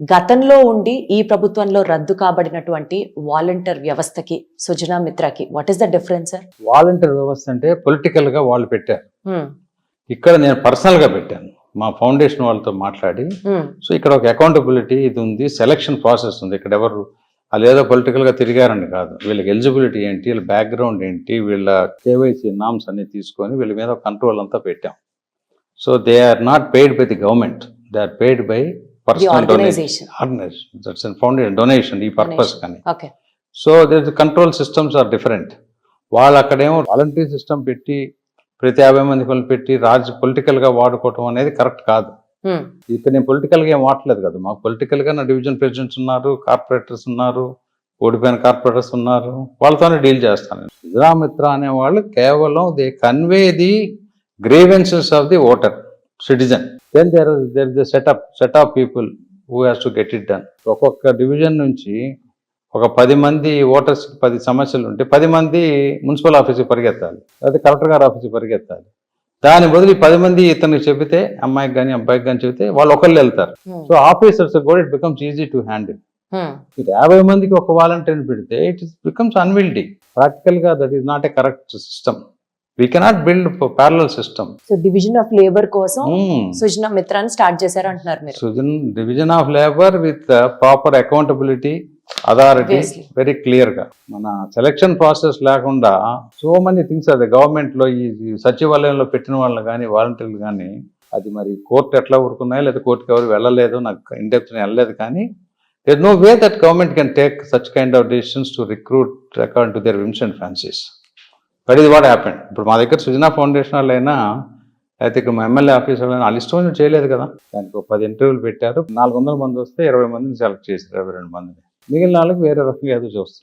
గతంలో ఉండి ఈ ప్రభుత్వంలో రద్దు కాబడినటువంటి వాలంటీర్ వ్యవస్థకి Sujana మిత్రకి what is the difference sir volunteer వ్యవస్థ అంటే పొలిటికల్గా వాళ్ళు పెట్టారు. ఇక్కడ నేను పర్సనల్గా పెట్టాను. మా ఫౌండేషన్ వాళ్ళతో మాట్లాడి సో ఇక్కడ ఒక అకౌంటబిలిటీ ఇది ఉంది సెలక్షన్ ప్రాసెస్ ఉంది. ఇక్కడ ఎవరు వాళ్ళు ఏదో పొలిటికల్గా తిరిగారని కాదు. వీళ్ళకి ఎలిజిబిలిటీ ఏంటి వీళ్ళ బ్యాక్గ్రౌండ్ ఏంటి వీళ్ళ కేవైసీ నామ్స్ అన్ని తీసుకొని వీళ్ళ మీద కంట్రోల్ అంతా పెట్టాం. So they are not paid by the government they are paid by personal that's foundation donation ఈ పర్పస్ కానీ. So this control systems are different వాళ్ళు అక్కడేమో వాలంటీర్ సిస్టమ్ పెట్టి ప్రతి యాభై మంది పనులు పెట్టి రాజ పొలిటికల్గా వాడుకోవటం అనేది కరెక్ట్ కాదు. ఇక్కడ నేను పొలిటికల్గా ఏం వాడలేదు కదా. మాకు పొలిటికల్గా నా డివిజన్ ప్రెసిడెంట్స్ ఉన్నారు కార్పొరేటర్స్ ఉన్నారు ఓడిపోయిన కార్పొరేటర్స్ ఉన్నారు. వాళ్ళతోనే డీల్ చేస్తాను మిత్ర అనే వాళ్ళు కేవలం they convey the grievances of the voter citizen then there there the setup set of people who has to get it done ఒక్కొక్క డివిజన్ నుంచి ఒక పది మంది ఓటర్స్ పది సమస్యలు ఉంటే పది మంది మున్సిపల్ ఆఫీస్కి పరిగెత్తాలి. లేదా కలెక్టర్ గారి ఆఫీస్కి పరిగెత్తాలి. దాని బదులు పది మంది ఇతనికి చెబితే అమ్మాయికి కానీ అబ్బాయికి కానీ చెబితే వాళ్ళు ఒకళ్ళు వెళ్తారు. సో ఆఫీసర్స్ కూడా it becomes easy to handle మీరు యాభై మందికి ఒక వాలంటీర్ని పెడితే ఇట్ ఇస్ బికమ్స్ అన్విల్డింగ్ ప్రాక్టికల్గా that is not a correct system we cannot build parallel system so division of labour కోసం సుజనా మిత్రాన్ని స్టార్ట్ చేశారు అంటున్నారు మీరు. Sujan division of labour with proper accountability authority. Very క్లియర్గా. మన సెలక్షన్ ప్రాసెస్ లేకుండా so many things అది గవర్నమెంట్లో ఈ ఈ సచివాలయంలో పెట్టిన వాళ్ళు కానీ వాలంటీర్లు కానీ అది మరి కోర్టు ఎట్లా ఊరుకున్నాయో లేదా కోర్టుకి ఎవరు వెళ్ళలేదు నాకు ఇండెప్త్ వెళ్ళలేదు కానీ there no way that government can take such kind of decisions to recruit according to their whims and fancies but ఇది వాట్ హ్యాపెండ్ ఇప్పుడు మా దగ్గర సుజనా ఫౌండేషన్ వాళ్ళు అయినా అయితే ఇక్కడ మా ఎమ్మెల్యే వాళ్ళైనా వాళ్ళు ఇష్టం చేయలేదు కదా. దానికి ఒక పది ఇంటర్వ్యూలు పెట్టారు. నాలుగు వందల మంది వస్తే ఇరవై మందిని సెలెక్ట్ చేశారు ఇరవై రెండు మందిని. మిగిలిన వాళ్ళకి వేరే రకంగా ఏదో చూస్తున్నారు.